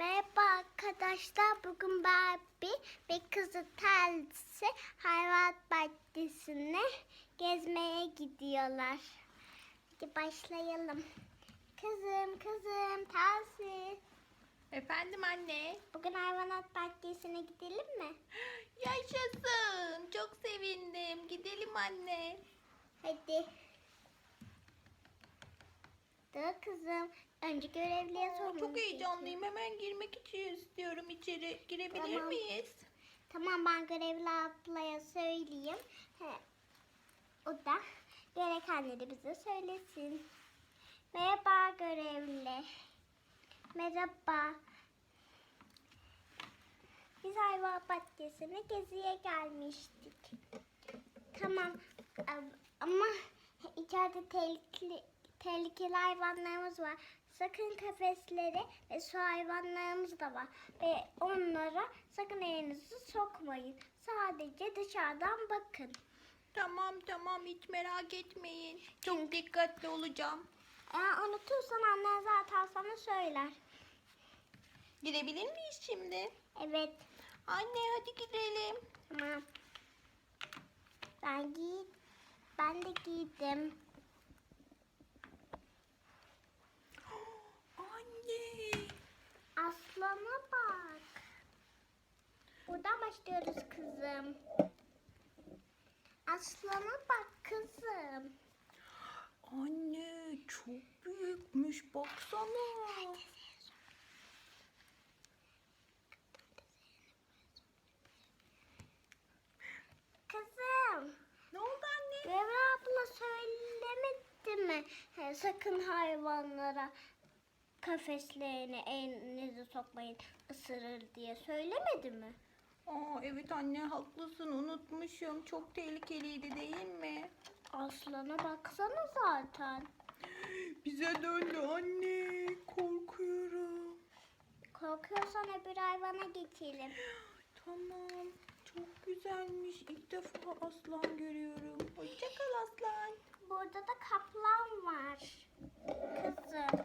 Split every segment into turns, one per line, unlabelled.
Merhaba arkadaşlar. Bugün Barbie ve kızı Telsi hayvanat bahçesine gezmeye gidiyorlar. Hadi başlayalım. Kızım, kızım, Telsi.
Efendim anne.
Bugün hayvanat bahçesine gidelim mi?
Yaşasın. Çok sevindim. Gidelim anne.
Hadi. Dur kızım. Önce görevliye sormamız
Çok heyecanlıyım. Hemen girmek için istiyorum içeri. Girebilir
Tamam.
miyiz?
Tamam ben görevli ablaya söyleyeyim. He. O da gerekenleri bize söylesin. Merhaba görevli. Merhaba. Biz hayvan bahçesine geziye gelmiştik. Tamam am- ama içeride tehlikeli, tehlikeli hayvanlarımız var. Sakın kafesleri ve su hayvanlarımız da var. Ve onlara sakın elinizi sokmayın. Sadece dışarıdan bakın.
Tamam tamam hiç merak etmeyin. Çok dikkatli olacağım.
Eğer unutursan annen zaten sana söyler.
Girebilir miyiz şimdi?
Evet.
Anne hadi gidelim.
Tamam. Ben giy ben de giydim.
Anne.
Aslana bak. Buradan başlıyoruz kızım. Aslana bak kızım.
Anne çok büyükmüş baksana.
Kızım.
Ne oldu anne?
Devre abla söylemedi mi? He, sakın hayvanlara kafeslerine elinizi sokmayın ısırır diye söylemedi mi?
Aa evet anne haklısın unutmuşum. Çok tehlikeliydi değil mi?
Aslana baksana zaten.
Bize döndü anne. Korkuyorum.
Korkuyorsan öbür hayvana geçelim.
Tamam. Çok güzelmiş. İlk defa aslan görüyorum. Hoşça kal aslan.
Burada da kaplan var. Kızım.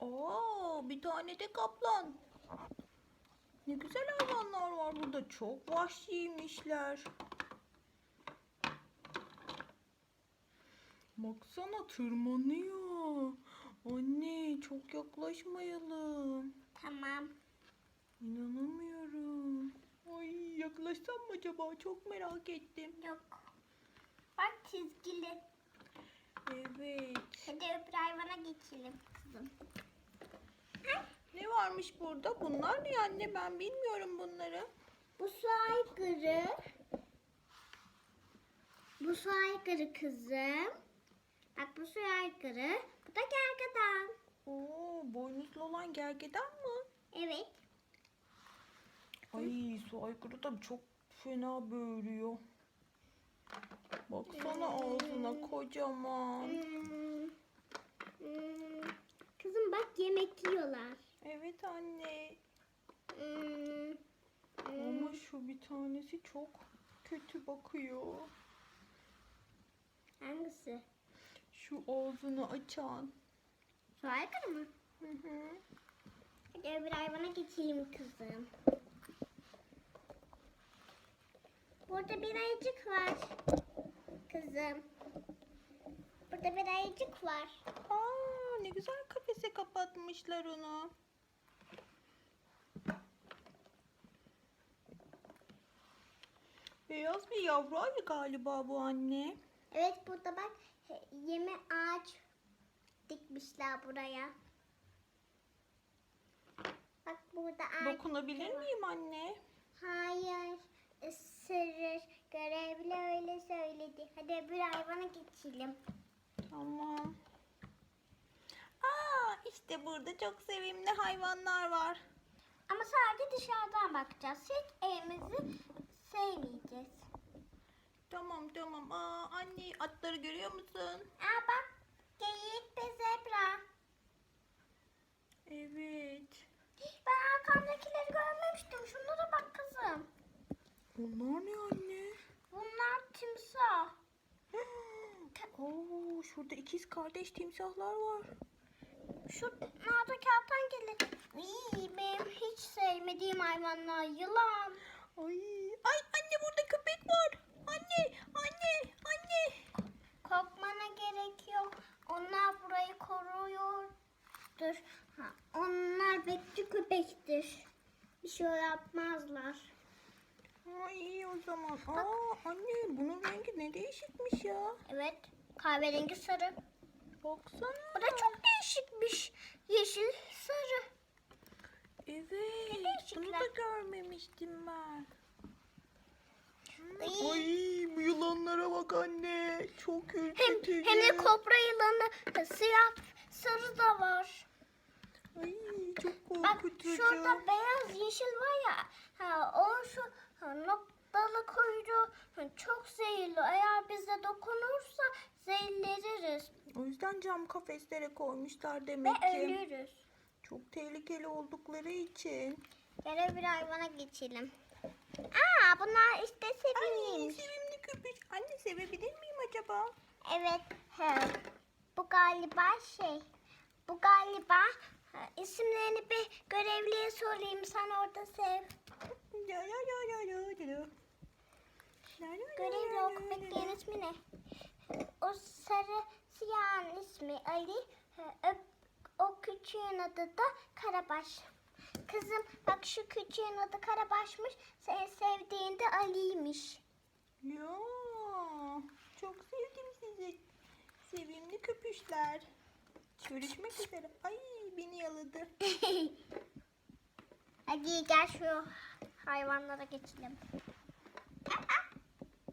Aa, bir tane de kaplan. Ne güzel hayvanlar var burada. Çok vahşiymişler. Baksana tırmanıyor. Anne çok yaklaşmayalım.
Tamam.
İnanamıyorum. Ay yaklaşsam mı acaba? Çok merak ettim.
Yok. Bak çizgili.
Evet.
Hadi öbür hayvana geçelim kızım.
Ne varmış burada? Bunlar ne anne? Ben bilmiyorum bunları.
Bu su aygırı. Bu su aygırı kızım. Bak bu su aygırı. Bu da gergedan.
Oo, boynuzlu olan gergedan mı?
Evet.
Ay su aykırı da çok fena böğürüyor. Baksana ağzına kocaman.
Hmm. Hmm. Kızım bak yemek yiyorlar.
Evet anne.
Hmm.
Ama şu bir tanesi çok kötü bakıyor.
Hangisi?
Şu ağzını açan.
Su aygırı mı?
Hı hı.
Hadi öbür hayvana geçelim kızım. Burada bir ayıcık var. Kızım. Burada bir ayıcık var.
Aa, ne güzel kafese kapatmışlar onu. Beyaz bir yavru ayı galiba bu anne.
Evet burada bak yeme ağaç dikmişler buraya. Bak burada ağaç.
Dokunabilir miyim anne?
Hayır. ısırır. Görevli öyle söyledi. Hadi öbür hayvana geçelim.
Tamam. Aa, işte burada çok sevimli hayvanlar var.
Ama sadece dışarıdan bakacağız. Hiç evimizi sevmeyeceğiz.
Tamam tamam. Aa, anne atları görüyor musun?
Aa bak geyik ve zebra.
Evet.
Ben arkamdakileri görmemiştim. Şunlara bak kızım.
Onlar ne anne?
Bunlar timsah.
Oo, şurada ikiz kardeş timsahlar var.
Şu nerede kertenkele. hayvanlar. Yılan.
Ay, ay anne burada köpek var. Anne, anne, anne.
Korkmana gerek yok. Onlar burayı koruyordur. Ha, onlar bekçi köpektir. Bir şey yapmazlar.
Ay iyi o zaman. Aa anne bunun rengi ne değişikmiş ya.
Evet. Kahverengi sarı.
Baksana.
Bu da çok değişikmiş. Yeşil sarı.
Evet.
değişikler.
Bunu da görmemiştim ben.
Ay.
Ay bu yılanlara bak anne. Çok
Hem,
ürkütücü.
hem de kobra yılanı siyah sarı da var.
Ay çok
Bak
korkutucu.
şurada beyaz yeşil var ya. Ha, o şu ha, noktalı kuyruğu çok zehirli. Eğer bize dokunursa zehirleniriz
O yüzden cam kafeslere koymuşlar
ve
demek ki.
ölürüz.
Çok tehlikeli oldukları için.
Gel bir hayvana geçelim. Aa bunlar işte
Ay
sevimliymiş.
sevimli köpek. Anne sevebilir miyim acaba?
Evet. he. Bu galiba şey. Bu galiba he, isimlerini bir görevliye sorayım. Sen orada sev. Görevli o köpeklerin ismi ne? O sarı siyahın ismi Ali. He, O küçüğün adı da Karabaş. Kızım bak şu küçüğün adı Karabaş'mış. Senin sevdiğin de Ali'ymiş.
Ya çok sevdim sizi. Sevimli köpüşler. Görüşmek üzere. Ay beni yaladı.
Hadi gel şu hayvanlara geçelim.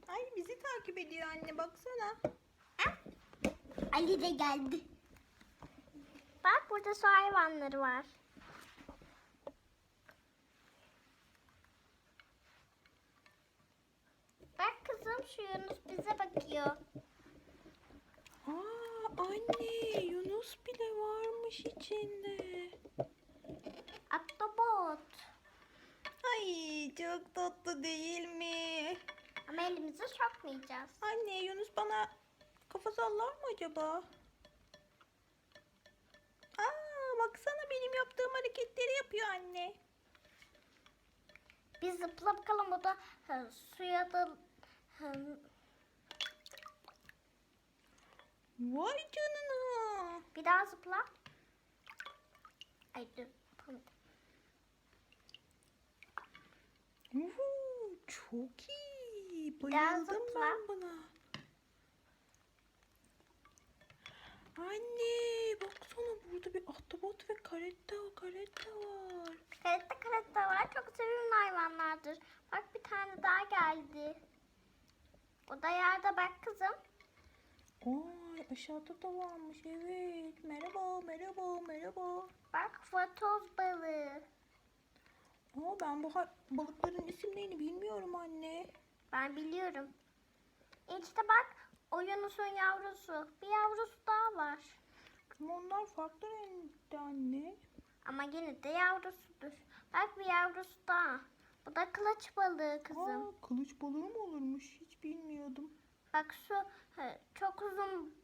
Ay bizi takip ediyor anne baksana.
Ali de geldi. Bak burada su hayvanları var. Bak kızım şu Yunus bize bakıyor.
Aa anne Yunus bile varmış içinde.
Ahtapot.
Ay çok tatlı değil mi?
Ama elimize sokmayacağız.
Anne Yunus bana kafa sallar mı acaba? Aa baksana benim yaptığım hareketleri yapıyor anne.
Biz zıpla bakalım o da suya da hı,
Vay canına.
bir daha zıpla. Ay dur.
çok iyi. Bayıldım ben buna. Anne baksana burada bir ahtapot ve karetta karetta var.
Karetta karetta var. Çok sevimli hayvanlardır. Bak bir tane daha geldi. O da yerde bak kızım.
Ay aşağıda da varmış evet. Merhaba merhaba merhaba.
Bak vatoz balığı.
Aa, ben bu balıkların isimlerini bilmiyorum anne.
Ben biliyorum. İşte bak o Yunus'un yavrusu. Bir yavrusu daha var.
Ama onlar farklı renkte anne.
Ama yine de yavrusudur. Bak bir yavrusu daha. Bu da kılıç balığı kızım.
Aa, kılıç balığı mı olurmuş hiç bilmiyordum.
Bak şu çok uzun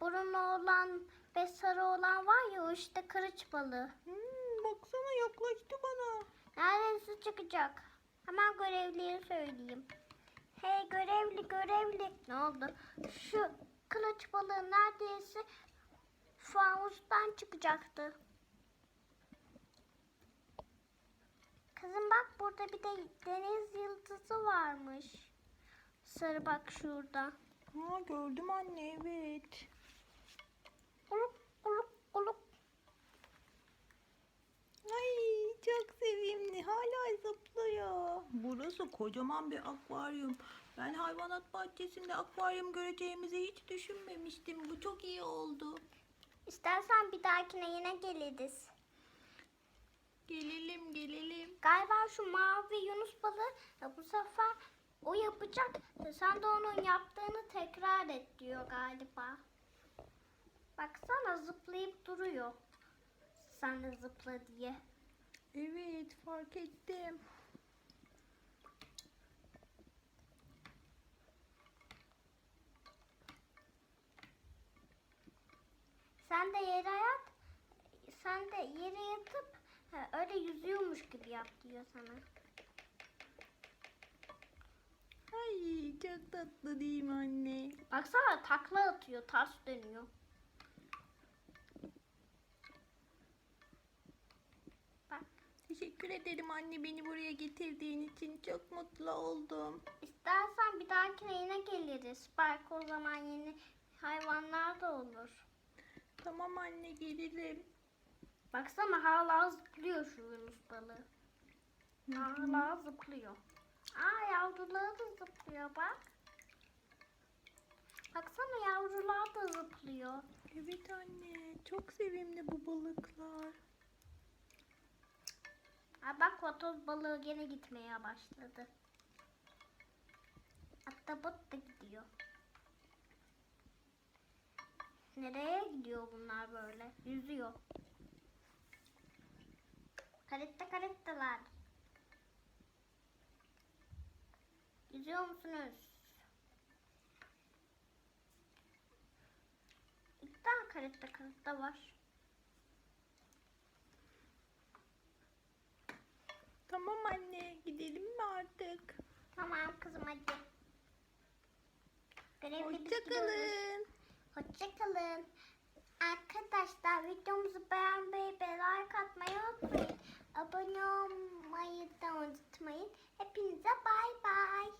burunlu olan ve sarı olan var ya o işte kılıç balığı.
Hmm, baksana yaklaştı bana.
Neredeyse çıkacak. Hemen görevliye söyleyeyim. Hey görevli görevli. Ne oldu? Şu kılıç balığı neredeyse fanustan çıkacaktı. Kızım bak burada bir de deniz yıldızı varmış. Sarı bak şurada.
Ha gördüm anne evet.
Kuluk kuluk kuluk.
Ay çok sevimli hala zıplıyor. Burası kocaman bir akvaryum. Ben hayvanat bahçesinde akvaryum göreceğimizi hiç düşünmemiştim. Bu çok iyi oldu.
İstersen bir dahakine yine geliriz.
Gelelim gelelim.
Galiba şu mavi Yunus balığı bu sefer o yapacak. Sen de onun yaptığını tekrar et diyor galiba. Baksana zıplayıp duruyor. Sen de zıpla diye.
Evet fark ettim.
Sen de yere yat. Sen de yere yatıp Ha, öyle yüzüyormuş gibi yap diyor sana.
Ay çok tatlı değil mi anne?
Baksana takla atıyor, ters dönüyor.
Teşekkür ederim anne beni buraya getirdiğin için. Çok mutlu oldum.
istersen bir dahakine yine geliriz. Belki o zaman yeni hayvanlar da olur.
Tamam anne gelirim.
Baksana hala zıplıyor şu Yunus balığı. Hala zıplıyor. Aa yavruları da zıplıyor bak. Baksana yavrular da zıplıyor.
Evet anne çok sevimli bu balıklar.
Aa, bak vatoz balığı gene gitmeye başladı. Hatta bot da gidiyor. Nereye gidiyor bunlar böyle? Yüzüyor. Karette karetteler. Yüzüyor musunuz? İki tane karette karette var.
Tamam anne gidelim mi artık?
Tamam kızım hadi. Görevli biz gidiyoruz.
Hoşçakalın.
Hoşçakalın. Arkadaşlar videomuzu beğen abone olmayı da unutmayın. Hepinize bay bay.